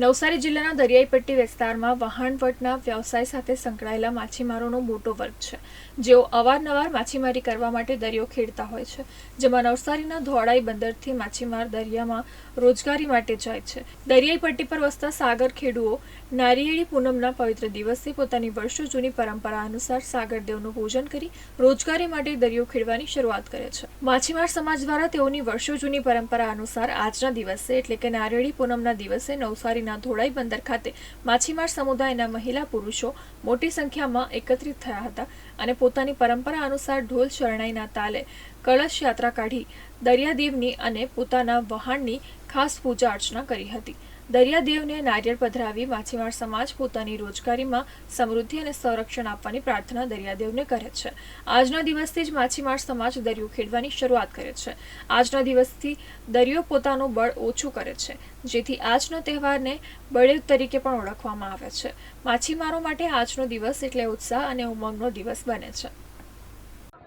નવસારી જિલ્લાના દરિયાઈ પટ્ટી વિસ્તારમાં વહાણવટના વ્યવસાય સાથે સંકળાયેલા માછીમારોનો મોટો વર્ગ છે. જેઓ અવારનવાર માછીમારી કરવા માટે દરિયો ખેડતા હોય છે. જેમાં નવસારીના ધોળાઈ બંદરથી માછીમાર દરિયામાં રોજગારી માટે જાય છે. દરિયાઈ પટ્ટી પર વસતા સાગર ખેડૂઓ નારિયેળી પૂનમના પવિત્ર દિવસે પોતાની વર્ષો જૂની પરંપરા અનુસાર સાગરદેવનું પૂજન કરી રોજગારી માટે દરિયો ખેડવાની શરૂઆત કરે છે. માછીમાર સમાજ દ્વારા તેઓની વર્ષો જૂની પરંપરા અનુસાર આજના દિવસે એટલે કે નારિયેળી પૂનમના દિવસે નવસારીના ધોળાઈ બંદર ખાતે માછીમાર સમુદાયના મહિલા પુરુષો મોટી સંખ્યામાં એકત્રિત થયા હતા અને પોતાની પરંપરા અનુસાર ઢોલ શરણાઈના તાલે કળશ યાત્રા કાઢી દરિયાદેવની અને પોતાના વહાણની ખાસ પૂજા અર્ચના કરી હતી. દરિયાદેવને નારિયેળ પધરાવી માછીમાર સમાજ પોતાની રોજગારીમાં સમૃદ્ધિ અને સંરક્ષણ આપવાની પ્રાર્થના દરિયાદેવને કરે છે. આજના દિવસથી જ માછીમાર સમાજ દરિયો ખેડવાની શરૂઆત કરે છે. આજના દિવસથી દરિયો પોતાનું બળ ઓછું કરે છે, જેથી આજનો તહેવારને બળેવ તરીકે પણ ઓળખવામાં આવે છે. માછીમારો માટે આજનો દિવસ એટલે ઉત્સાહ અને ઉમંગનો દિવસ બને છે.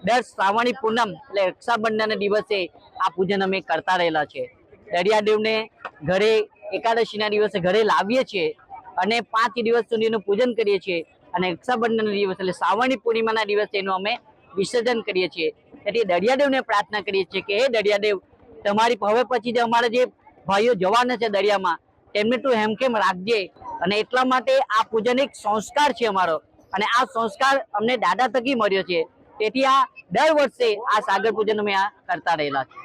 દર શ્રાવણી પૂનમ એટલે રક્ષાબંધનના દિવસે આ પૂજન અમે કરતા રહેલા છે. દરિયાદેવને ઘરે એકાદશીના દિવસે ઘરે લાવીએ છીએ અને પાંચ દિવસ સુધીનું પૂજન કરીએ છીએ અને રક્ષાબંધનના દિવસ એટલે શ્રાવણી પૂર્ણિમાના દિવસે એનું અમે વિસર્જન કરીએ છીએ. એટલે દરિયાદેવને પ્રાર્થના કરીએ છીએ કે, હે દરિયાદેવ, તમારી હવે પછી જે અમારા જે ભાઈઓ જવાના છે દરિયામાં, તેમને તું હેમખેમ રાખજે? અને એટલા માટે આ પૂજન એક સંસ્કાર છે અમારો. અને આ સંસ્કાર અમને દાદા થકી મળ્યો છે. તેથી આ દર વર્ષે આ સાગર પૂજન અમે આ કરતા રહેલા છે.